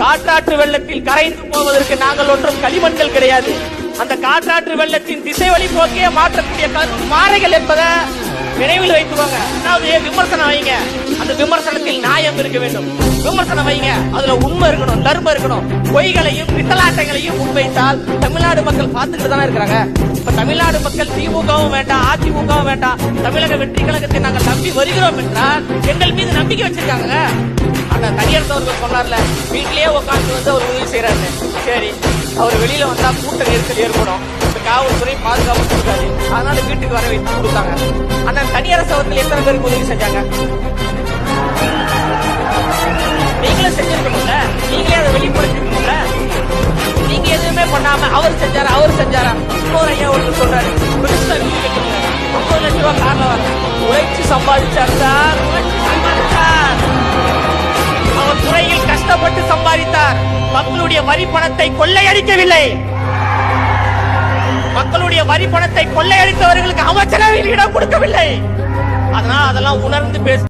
காற்றாற்று வெள்ளத்தில் கரைந்து போவதற்கு நாங்கள் ஒன்றும் களிமண்கள் கிடையாது. அந்த காற்றாற்று வெள்ளத்தின் திசை வழி போக்கே மாற்றக்கூடிய கரும் மாறைகள் என்பதை நினைவில் வைத்துக்கோங்க. அதாவது விமர்சனம் வைங்க. அந்த விமர்சனத்தில் நியாயம் இருக்க வேண்டும். விமர்சனம் வைங்க. அதுல உண்மை இருக்கணும் தர்மம் இருக்கணும். பொய்களையும் பித்தலாட்டங்களையும் முன்வைத்தால் தமிழ்நாடு மக்கள் பார்த்துட்டு தானே இருக்கிறாங்க. இப்ப தமிழ்நாடு மக்கள் திமுகவும் வேண்டாம் அதிமுகவும் வேண்டாம். தமிழக வெற்றி கழகத்தை நாங்கள் நம்பி வருகிறோம் என்றால் எங்கள் மீது நம்பிக்கை வச்சிருக்காங்க அந்த தனியார் அவர்கள் சொன்னார்ல வீட்லயே உட்காந்து வந்து அவர் உதவி செய்யறாரு சரி அவர் வெளியில வந்தா கூட்ட நெரிசல் ஏற்படும். இந்த காவல்துறை பாதுகாப்பு கொடுக்காது. அதனால வீட்டுக்கு வர வைத்து கொடுத்தாங்க. ஆனா தனியார் சவத்தில் எத்தனை பேருக்கு உதவி செஞ்சாங்க? நீங்களும் செஞ்சிருக்கணும்ல? நீங்களே அதை வெளிப்படுத்திருக்கணும்ல நீங்க எதுவுமே பண்ணாம அவர் செஞ்சாரா அவர் செஞ்சாரா? இன்னொரு ஐயா ஒருத்தர் சொல்றாரு பெருசா வீடு முப்பது லட்சம் ரூபாய் காரணம் வர உழைச்சு சம்பாதிச்சார் சார் மக்களுடைய வரி பணத்தை கொள்ளையடிக்கவில்லை. மக்களுடைய வரி பணத்தை கொள்ளையடித்தவர்களுக்கு அமைச்சரவையில் இடம் கொடுக்கவில்லை. அதனால் அதெல்லாம் உணர்ந்து பேச